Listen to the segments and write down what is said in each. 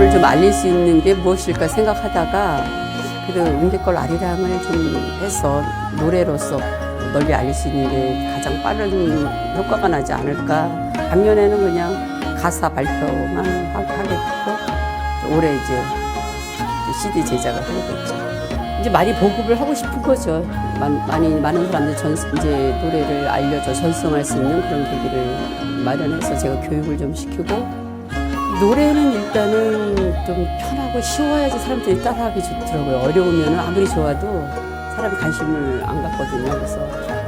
이거를 좀 알릴 수 있는 게 무엇일까 생각하다가 그래도 은개걸 아리랑을 좀 해서 노래로서 널리 알릴 수 있는 게 가장 빠른 효과가 나지 않을까. 작년에는 그냥 가사 발표만 하- 하게 됐고 올해 이제 CD 제작을 하게 됐죠. 이제 많이 보급을 하고 싶은 거죠. 많- 많이 많은 사람들 전 이제 노래를 알려줘 전송할 수 있는 그런 계기를 마련해서 제가 교육을 좀 시키고 노래는 일단은 좀 편하고 쉬워야지 사람들이 따라하기 좋더라고요. 어려우면 아무리 좋아도 사람이 관심을 안 갖거든요. 그래서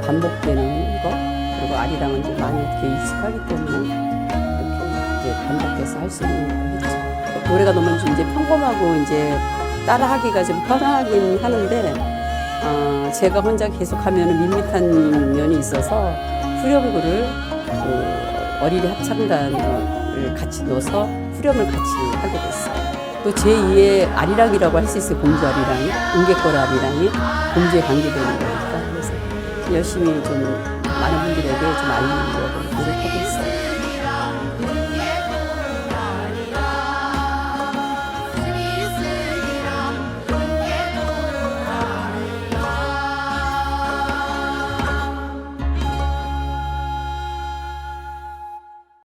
반복되는 거 그리고 아리랑은 이제 많이 이렇게 익숙하기 때문에 이렇게 반복해서 할 수 있는 거 했죠. 노래가 너무 좀 이제 평범하고 이제 따라하기가 좀 편하긴 하는데 어, 제가 혼자 계속하면 밋밋한 면이 있어서 후렴구를 그 어린이 합창단을 같이 넣어서 후렴을 같이 하게 됐어요. 또 제2의 아리랑이라고 할 수 있어요. 공주 아리랑이, 은개꽃 아리랑이 공주에 관계되는 거니까. 그래서 열심히 좀 많은 분들에게 좀 알리려고 노력하고 있어요.